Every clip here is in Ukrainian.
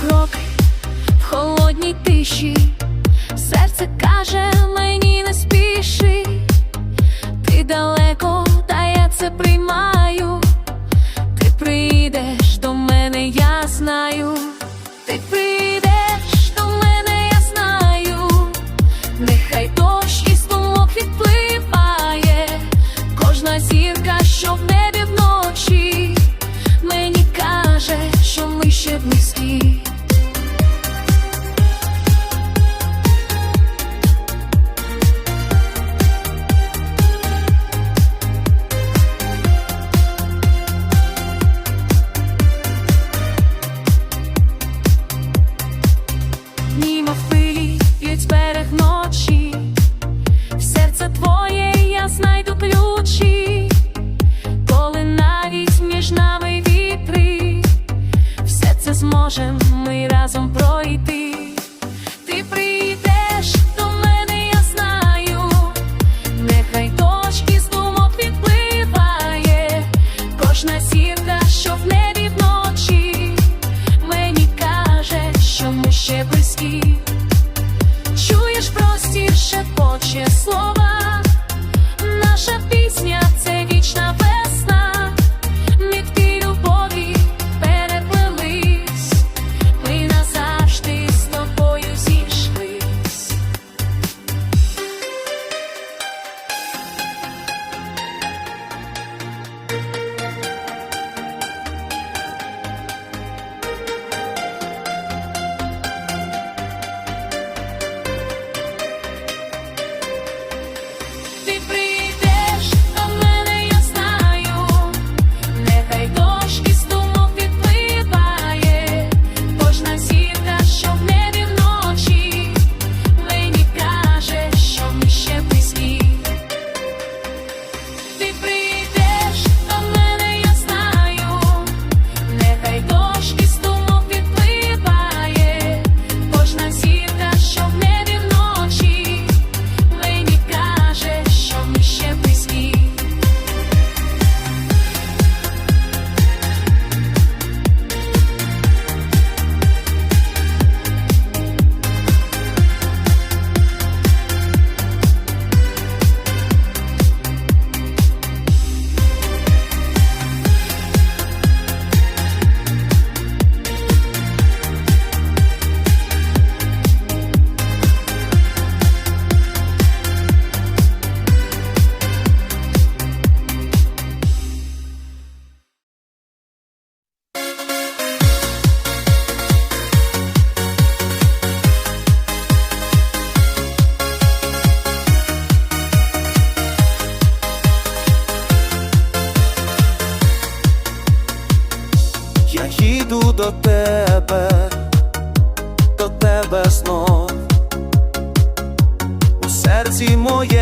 кроки в холодній тиші, серце каже, мені не спіши, ти далеко, та я це приймаю, ти прийдеш до мене, я знаю, ти прийдеш. Ще слово. до тебе, до тебе знов у серці моє.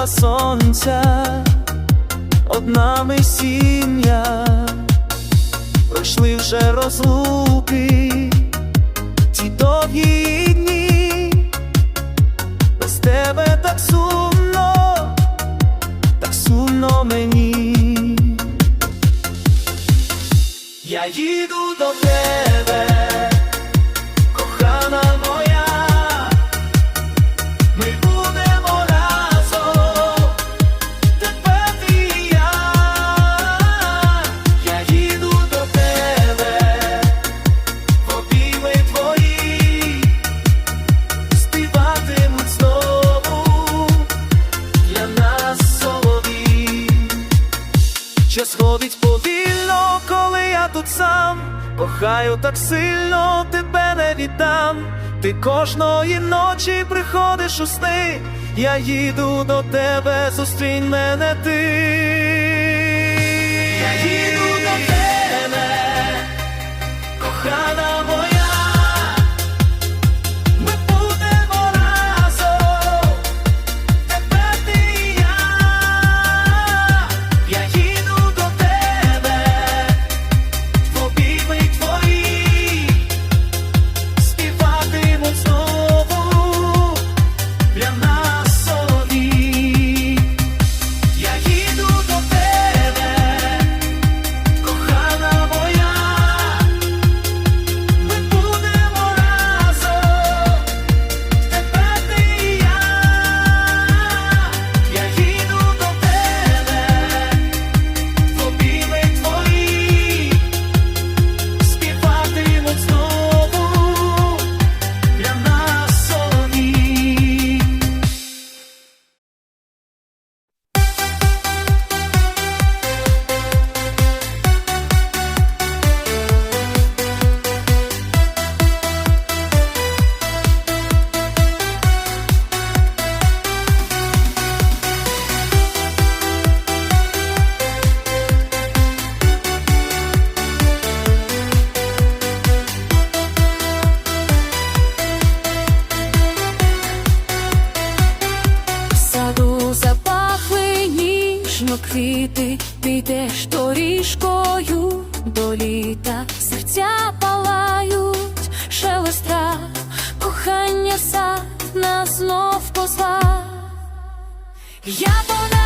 сила сонця, од нами сім'я, пройшли вже розлуки, ті довгі дні, без тебе так сумно, так сумно мені. Я їду до тебе. так сильно тебе не віддам, ти кожної ночі приходиш у сни, я їду до тебе, зустрінь мене ти. ти підеш доріжкою до літа, серця палають, шелестра, кохання сад нас знов позва. Я вона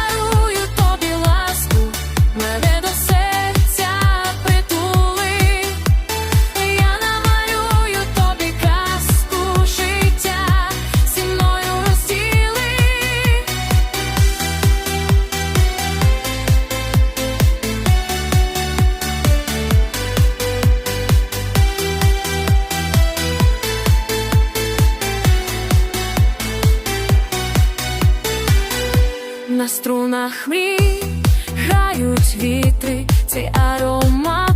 вітри, цей аромат.